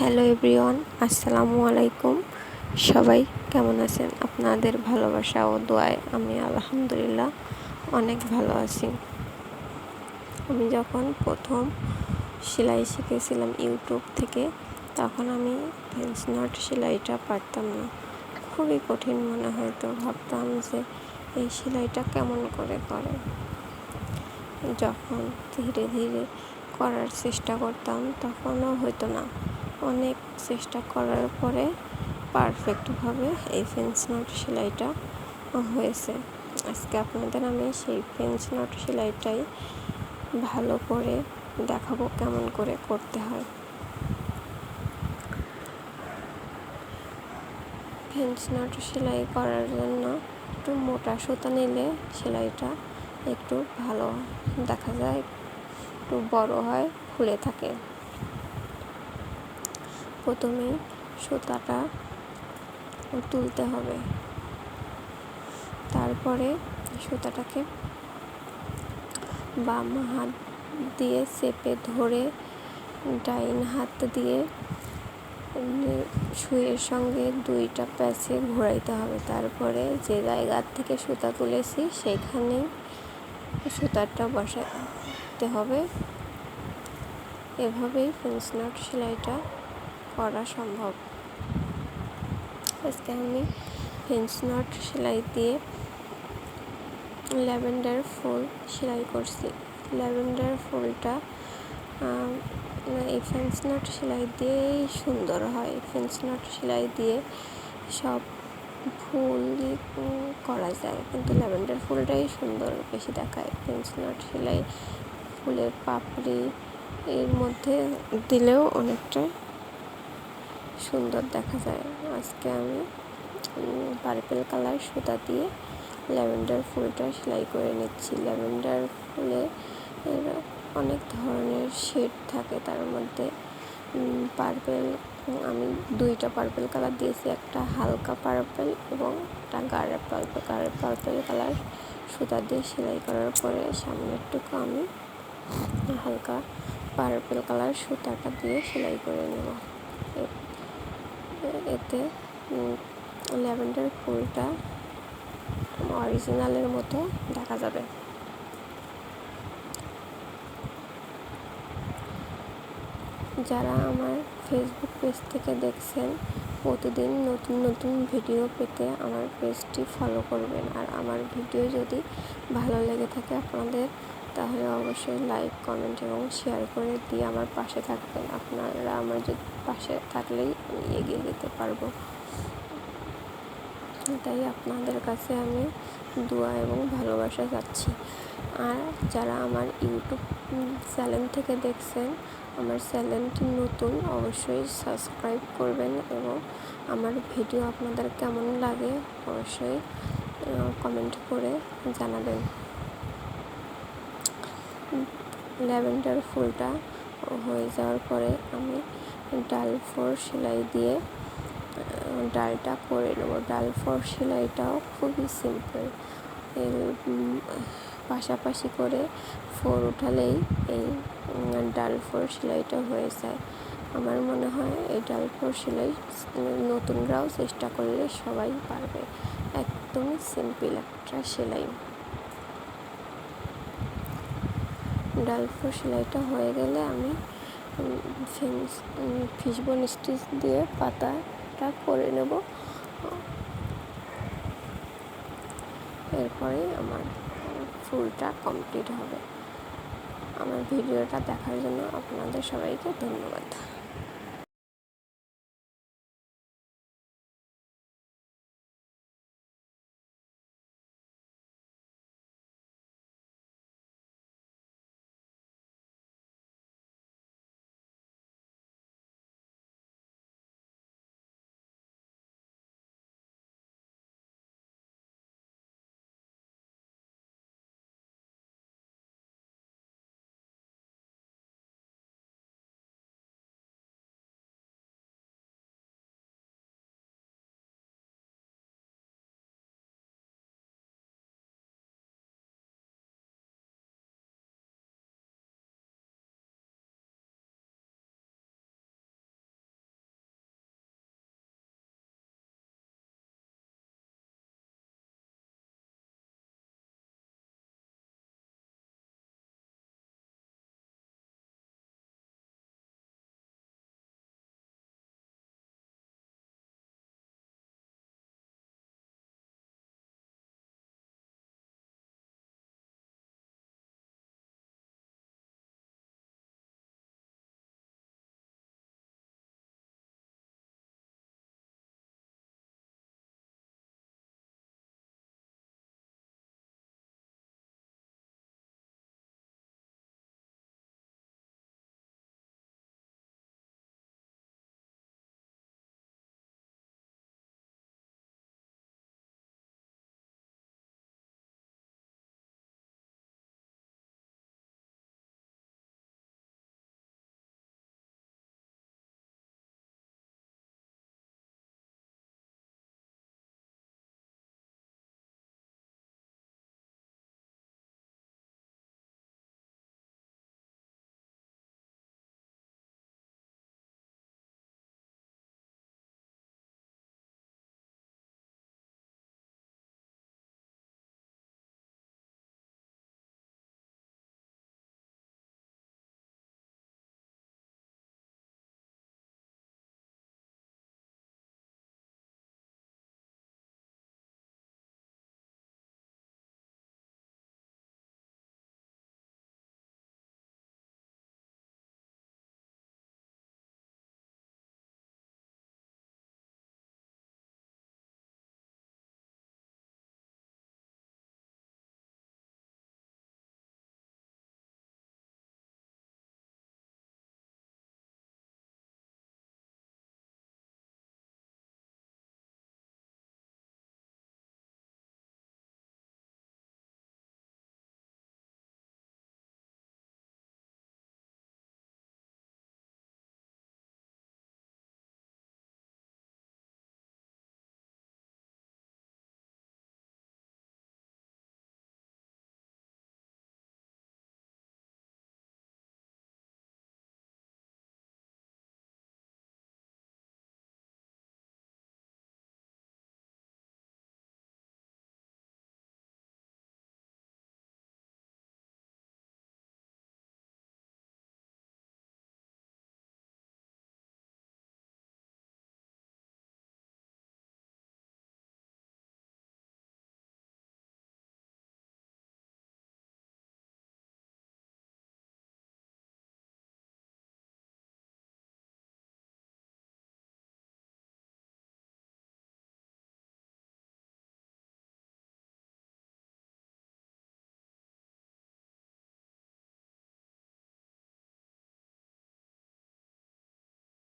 Hello everyone, আসসালামু আলাইকুম। সবাই কেমন আছেন? আপনাদের ভালোবাসা ও দোয়ায় আমি আলহামদুলিল্লাহ অনেক ভালো আছি। আমি যখন প্রথম সেলাই শিখেছিলাম ইউটিউব থেকে, তখন আমি ফেন্স নট সেলাইটা পারতাম না। খুবই কঠিন মনে হয়তো ভাবতাম যে এই সেলাইটা কেমন করে করে। যখন ধীরে ধীরে করার চেষ্টা করতাম, তখনও হতো না। অনেক চেষ্টা করার পরে পারফেক্টভাবে এই ফেন্স নট সেলাইটা হয়েছে। আজকে আপনাদের আমি সেই ফেন্স নট সেলাইটাই ভালো করে দেখাবো কেমন করে করতে হয়। ফেন্স নট সেলাই করার জন্য একটু মোটা সুতা নিলে সেলাইটা একটু ভালো দেখা যায়, একটু বড় হয়, ফুলে থাকে। প্রথমেই সুতাটা তুলতে হবে। তারপরে সুতাটাকে বাম হাত দিয়ে চেপে ধরে ডাইন হাত দিয়ে সুইয়ের সঙ্গে দুইটা প্যাচে ঘোরাইতে হবে। তারপরে যে জায়গার থেকে সুতা তুলেছি সেখানেই সুতাটা বসাতে হবে। এভাবেই ফেন্স নট সেলাইটা করা সম্ভব। আজকে আমি ফেন্স নট সেলাই দিয়ে ল্যাভেন্ডার ফুল সেলাই করছি। ল্যাভেন্ডার ফুলটা এই ফেন্স নট সেলাই দিয়েই সুন্দর হয়। ফেন্স নট সেলাই দিয়ে সব ফুল করা যায়, কিন্তু ল্যাভেন্ডার ফুলটাই সুন্দর বেশি দেখায়। ফেন্স নট সেলাই ফুলের পাপড়ি এর মধ্যে দিলেও অনেকটা সুন্দর দেখা যায়। আজকে আমি পার্পেল কালার সুতা দিয়ে ল্যাভেন্ডার ফুলটা সেলাই করে নিচ্ছি। ল্যাভেন্ডার ফুলে অনেক ধরনের শেড থাকে তার মধ্যে। পার্পেল আমি দুইটা পার্পেল কালার দিয়েছি, একটা হালকা পার্পেল এবং একটা গাঢ় পার্পেল গাঢ় পার্পেল কালার সুতা দিয়ে সেলাই করার পরে সামনেরটুকু আমি হালকা পার্পেল কালার সুতাটা দিয়ে সেলাই করে নেব। এতে ল্যাভেন্ডার ফুলটা অরিজিনালের মতো দেখা যাবে। যারা আমার ফেসবুক পেজ থেকে দেখছেন, প্রতিদিন নতুন নতুন ভিডিও পেতে আমার পেজটি ফলো করবেন। আর আমার ভিডিও যদি ভালো লেগে থাকে, আপনাদের তাহলে অবশ্যই লাইক কমেন্ট এবং শেয়ার করে দিয়ে আমার পাশে থাকবেন। আপনারা আমার যদি পাশে থাকলেই আমি এগিয়ে যেতে পারব। তাই আপনাদের কাছে আমি দোয়া এবং ভালোবাসা চাচ্ছি। আর যারা আমার ইউটিউব চ্যানেল থেকে দেখছেন, আমার চ্যানেলটি নতুন অবশ্যই সাবস্ক্রাইব করবেন এবং আমার ভিডিও আপনাদের কেমন লাগে অবশ্যই কমেন্ট করে জানাবেন। ল্যাভেন্ডার ফুলটা হয়ে যাওয়ার পরে আমি ডাল ফোর সেলাই দিয়ে ডালটা করে নেব। ডাল ফোর সেলাইটাও খুবই সিম্পল পাশাপাশি করে ফোর উঠালেই এই ডাল ফোর সেলাইটা হয়ে যায়। আমার মনে হয় এই ডাল ফোর সেলাই নতুনরাও চেষ্টা করলে সবাই পারবে। একদমই সিম্পল একটা সেলাই। ডালফোর সেলাইটা হয়ে গেলে আমি ফিসবোন স্টিচ দিয়ে পাতাটা করে নেব। এরপরে আমার ফুলটা কমপ্লিট হবে। আমার ভিডিওটা দেখার জন্য আপনাদের সবাইকে ধন্যবাদ।